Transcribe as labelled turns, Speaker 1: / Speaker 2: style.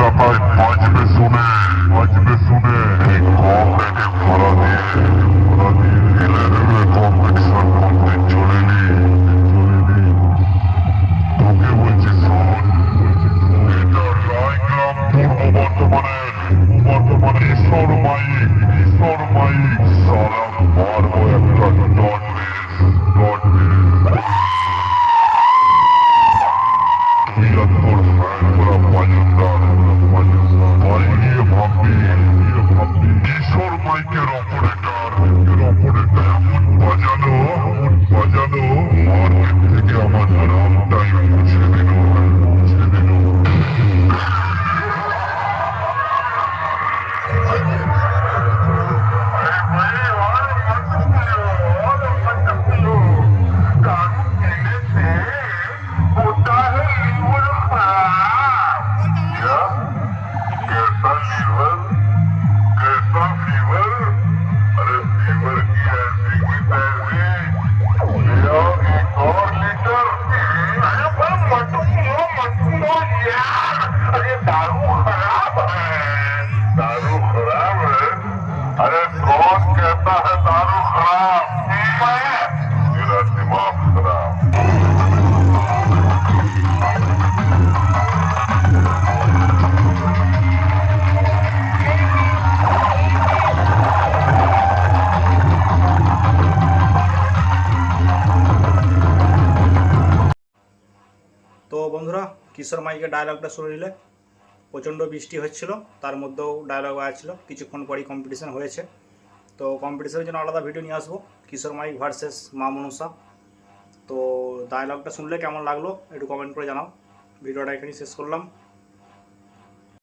Speaker 1: এলাকায় বাজবে শুনে বাজবে শুনে। এই ভরা ভাড়া দিয়ে ভাড়া দিয়ে হেলে কম্পিটিশন করতে চলেনি চলেনি তোকে বলছি শোন পূর্ব বর্ধমানের বর্ধমানের ঈশ্বর মাই ঈশ্বর মাইক কিশোর মাইকের অপারেটর
Speaker 2: তো বন্ধুরা, কিশোর মাইকে ডায়লগটা শুনে নিলে। প্রচণ্ড বৃষ্টি হচ্ছিল, তার মধ্যেও ডায়লগ ছিল কিছুক্ষণ পরই কম্পিটিশান হয়েছে। তো কম্পিটিশনের জন্য আলাদা ভিডিও নিয়ে আসব। কিশোর মাইক ভার্সেস মা মনসা। তো ডায়লগটা শুনলে কেমন লাগল, একটু কমেন্ট করে জানাও। ভিডিওটা এখানেই শেষ করলাম।